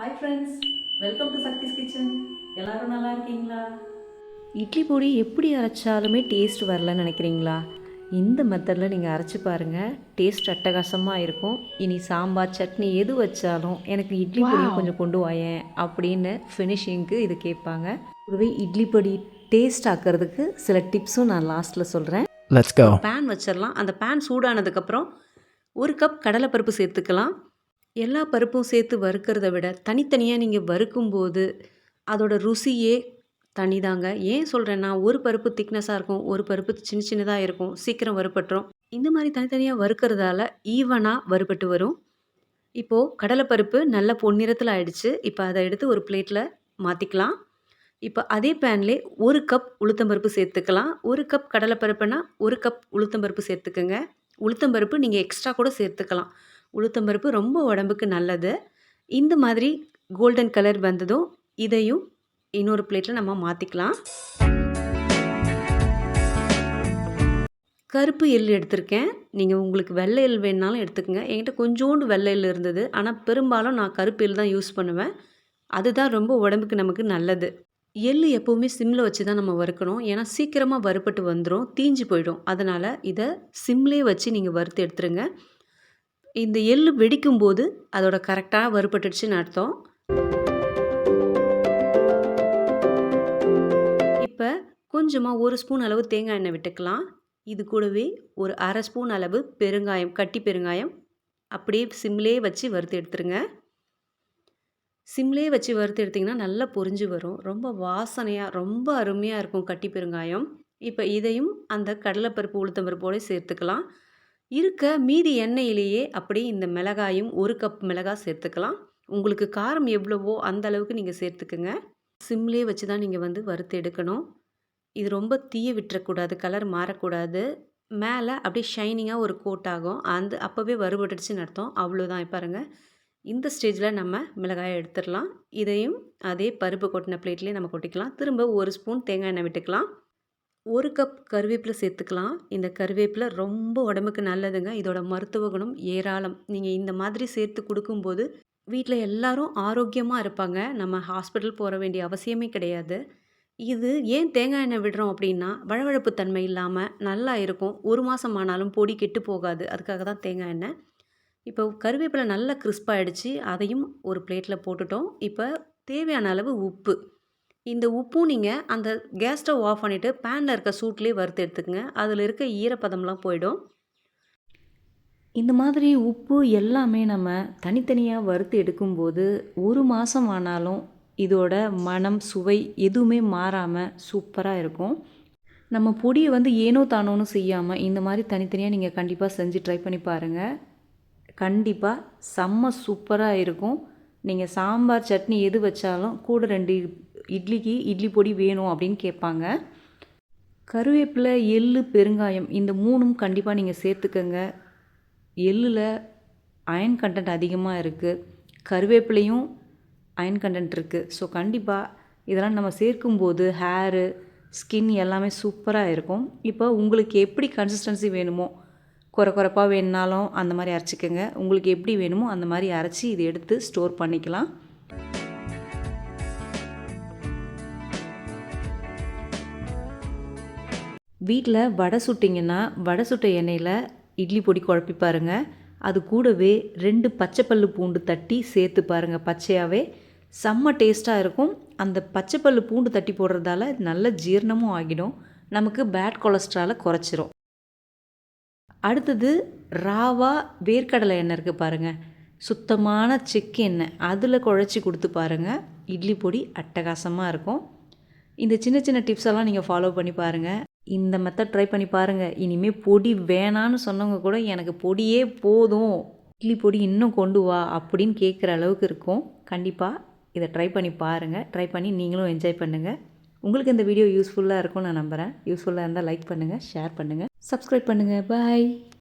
Hi friends welcome to Sakthi's kitchen எல்லாரும் நல்லா இருக்கீங்களா? இட்லி பொடி எப்படி அரைச்சாலுமே டேஸ்ட் வரலன்னு நினைக்கிறீங்களா? இந்த மெத்தடில் நீங்கள் அரைச்சி பாருங்கள் டேஸ்ட் அட்டகாசமாக இருக்கும். இனி சாம்பார் சட்னி எது வச்சாலும் எனக்கு இட்லி பொடி கொஞ்சம் கொண்டு வாயேன் அப்படின்னு ஃபினிஷிங்க்கு இது கேட்பாங்க. கூடவே இட்லி பொடி டேஸ்ட் ஆக்கிறதுக்கு சில டிப்ஸும் நான் லாஸ்ட்டில் சொல்கிறேன் Let's go. பேன் வச்சிடலாம். அந்த பேன் சூடானதுக்கப்புறம் ஒரு கப் கடலைப்பருப்பு சேர்த்துக்கலாம். எல்லா பருப்பும் சேர்த்து வறுக்கிறத விட தனித்தனியாக நீங்கள் வறுக்கும்போது அதோட ருசியே தனிதாங்க. ஏன் சொல்கிறேன்னா ஒரு பருப்பு திக்னஸாக இருக்கும் ஒரு பருப்பு சின்ன சின்னதாக இருக்கும் சீக்கிரம் வறுபட்டுரும். இந்த மாதிரி தனித்தனியாக வறுக்கிறதால ஈவனாக வறுபட்டு வரும். இப்போது கடலைப்பருப்பு நல்ல பொன்னிறத்தில் ஆயிடுச்சு. இப்போ அதை எடுத்து ஒரு பிளேட்டில் மாற்றிக்கலாம் இப்போ அதே பேன்லே ஒரு கப் உளுத்தம்பருப்பு சேர்த்துக்கலாம். ஒரு கப் கடலைப்பருப்புனா ஒரு கப் உளுத்தம்பருப்பு சேர்த்துக்கோங்க. உளுத்தம்பருப்பு நீங்கள் எக்ஸ்ட்ரா கூட சேர்த்துக்கலாம். உளுத்தம்பருப்பு ரொம்ப உடம்புக்கு நல்லது. இந்த மாதிரி கோல்டன் கலர் வந்ததும் இதையும் இன்னொரு பிளேட்டில் நம்ம மாற்றிக்கலாம் கருப்பு எள் எடுத்திருக்கேன். நீங்கள் உங்களுக்கு வெள்ளை எள் வேணுனாலும் எடுத்துக்கோங்க. என்கிட்ட கொஞ்சோண்டு வெள்ளை எள் இருந்தது. ஆனால் பெரும்பாலும் நான் கருப்பு எள் தான் யூஸ் பண்ணுவேன். அதுதான் ரொம்ப உடம்புக்கு நமக்கு நல்லது. எள் எப்போவுமே சிம்மில் வச்சு தான் நம்ம வறுக்கணும். ஏன்னா சீக்கிரமாக வறுப்பட்டு வந்துடும் தீஞ்சு போயிடும். அதனால் இதை சிம்லேயே வச்சு நீங்கள் வறுத்து எடுத்துருங்க. இந்த எள் வெடிக்கும் போது அதோட கரெக்டாக வறுபட்டுடுச்சுன்னு அர்த்தம். இப்போ கொஞ்சமாக ஒரு ஸ்பூன் அளவு தேங்காய் எண்ணெய் விட்டுக்கலாம். இது கூடவே ஒரு அரை ஸ்பூன் அளவு பெருங்காயம் கட்டி பெருங்காயம் அப்படியே சிம்லே வச்சு வறுத்து எடுத்துருங்க. சிம்லே வச்சு வறுத்து எடுத்திங்கன்னா நல்லா பொரிஞ்சு வரும். ரொம்ப வாசனையாக ரொம்ப அருமையாக இருக்கும் கட்டி பெருங்காயம். இப்போ இதையும் அந்த கடலைப்பருப்பு உளுத்தம்பருப்போடு சேர்த்துக்கலாம். இருக்க மீதி எண்ணெயிலேயே அப்படியே இந்த மிளகாயும் ஒரு கப் மிளகாய் சேர்த்துக்கலாம். உங்களுக்கு காரம் எவ்வளவோ அந்த அளவுக்கு நீங்கள் சேர்த்துக்குங்க. சிம்லேயே வச்சு தான் நீங்கள் வந்து வறுத்து எடுக்கணும். இது ரொம்ப தீய விட்டுறக்கூடாது கலர் மாறக்கூடாது. மேலே அப்படியே ஷைனிங்காக ஒரு கோட் ஆகும். அந்த அப்போவே வறுபட்டுடுச்சுன்னு அர்த்தம். அவ்வளோதான் பாருங்கள் இந்த ஸ்டேஜில் நம்ம மிளகாயை எடுத்துடலாம். இதையும் அதே பருப்பு கொட்டின பிளேட்லேயே நம்ம கொட்டிக்கலாம். திரும்ப ஒரு ஸ்பூன் தேங்காய் எண்ணெய் விட்டுக்கலாம். ஒரு கப் கருவேப்பிலை சேர்த்துக்கலாம். இந்த கருவேப்பிலை ரொம்ப உடம்புக்கு நல்லதுங்க. இதோட மருத்துவ குணம் ஏராளம். நீங்கள் இந்த மாதிரி சேர்த்து கொடுக்கும்போது வீட்டில் எல்லாரும் ஆரோக்கியமாக இருப்பாங்க. நம்ம ஹாஸ்பிட்டல் போக வேண்டிய அவசியமே கிடையாது. இது ஏன் தேங்காய் எண்ணெய் விடுறோம் அப்படின்னா வழவழப்பு தன்மை இல்லாமல் நல்லா இருக்கும். ஒரு மாதம் ஆனாலும் பொடி கெட்டு போகாது. அதுக்காக தான் தேங்காய் எண்ணெய். இப்போ கருவேப்பிலை நல்லா கிறிஸ்பாகிடுச்சு அதையும் ஒரு பிளேட்டில் போட்டுட்டோம். இப்போ தேவையான அளவு உப்பு. இந்த உப்பும் நீங்கள் அந்த கேஸ் ஸ்டவ் ஆஃப் பண்ணிவிட்டு பேனில் இருக்க சூட்லேயே வறுத்து எடுத்துக்கங்க. அதில் இருக்க ஈரப்பதம்லாம் போயிடும். இந்த மாதிரி உப்பு எல்லாமே நம்ம தனித்தனியாக வறுத்து எடுக்கும்போது ஒரு மாதம் ஆனாலும் இதோட மனம் சுவை எதுவுமே மாறாமல் சூப்பராக இருக்கும். நம்ம பொடியை வந்து ஏனோ தானோன்னு செய்யாமல் இந்த மாதிரி தனித்தனியாக நீங்கள் கண்டிப்பாக செஞ்சு ட்ரை பண்ணி பாருங்கள் கண்டிப்பாக செம்ம சூப்பராக இருக்கும். நீங்கள் சாம்பார் சட்னி எது வச்சாலும் கூட ரெண்டு இட்லிக்கு இட்லி பொடி வேணும் அப்படின்னு கேட்பாங்க. கருவேப்பிலை எள்ளு பெருங்காயம் இந்த மூணும் கண்டிப்பாக நீங்கள் சேர்த்துக்கங்க. எள்ளில் அயன் கண்டென்ட் அதிகமாக இருக்குது கருவேப்பிலையும் அயன் கண்டென்ட் இருக்குது ஸோ கண்டிப்பாக இதெல்லாம் நம்ம சேர்க்கும்போது ஹேரு ஸ்கின் எல்லாமே சூப்பராக இருக்கும். இப்போ உங்களுக்கு எப்படி கன்சிஸ்டன்சி வேணுமோ குறை குறைப்பாக வேணுனாலும் அந்த மாதிரி அரைச்சிக்கோங்க. உங்களுக்கு எப்படி வேணுமோ அந்த மாதிரி அரைச்சி இதை எடுத்து ஸ்டோர் பண்ணிக்கலாம். வீட்டில் வடை சுட்டிங்கன்னா வடை சுட்ட எண்ணெயில் இட்லி பொடி குழப்பி பாருங்கள் அது கூடவே ரெண்டு பச்சைப்பல்லு பூண்டு தட்டி சேர்த்து பாருங்கள் பச்சையாகவே செம்ம டேஸ்ட்டாக இருக்கும். அந்த பச்சைப்பல்லு பூண்டு தட்டி போடுறதால நல்ல ஜீரணமும் ஆகிடும். நமக்கு பேட் கொலஸ்ட்ராலை குறைச்சிரும். அடுத்தது ராவா வேர்க்கடலை எண்ணெய் இருக்குது பாருங்கள் சுத்தமான செக்கு எண்ணெய். அதில் குழச்சி கொடுத்து பாருங்கள் இட்லி பொடி அட்டகாசமாக இருக்கும். இந்த சின்ன சின்ன டிப்ஸ் எல்லாம் நீங்கள் ஃபாலோ பண்ணி பாருங்கள் இந்த மெத்தட் ட்ரை பண்ணி பாருங்கள் இனிமேல் பொடி வேணான்னு சொன்னவங்க கூட எனக்கு பொடியே போதும். இட்லி பொடி இன்னும் கொண்டு வா அப்படின்னு கேட்குற அளவுக்கு இருக்கும். கண்டிப்பாக இதை ட்ரை பண்ணி பாருங்கள் ட்ரை பண்ணி நீங்களும் என்ஜாய் பண்ணுங்கள் உங்களுக்கு இந்த வீடியோ யூஸ்ஃபுல்லாக இருக்கும்னு நான் நம்புகிறேன் யூஸ்ஃபுல்லாக இருந்தால் லைக் பண்ணுங்கள் ஷேர் பண்ணுங்கள் சப்ஸ்கிரைப் பண்ணுங்கள் பாய்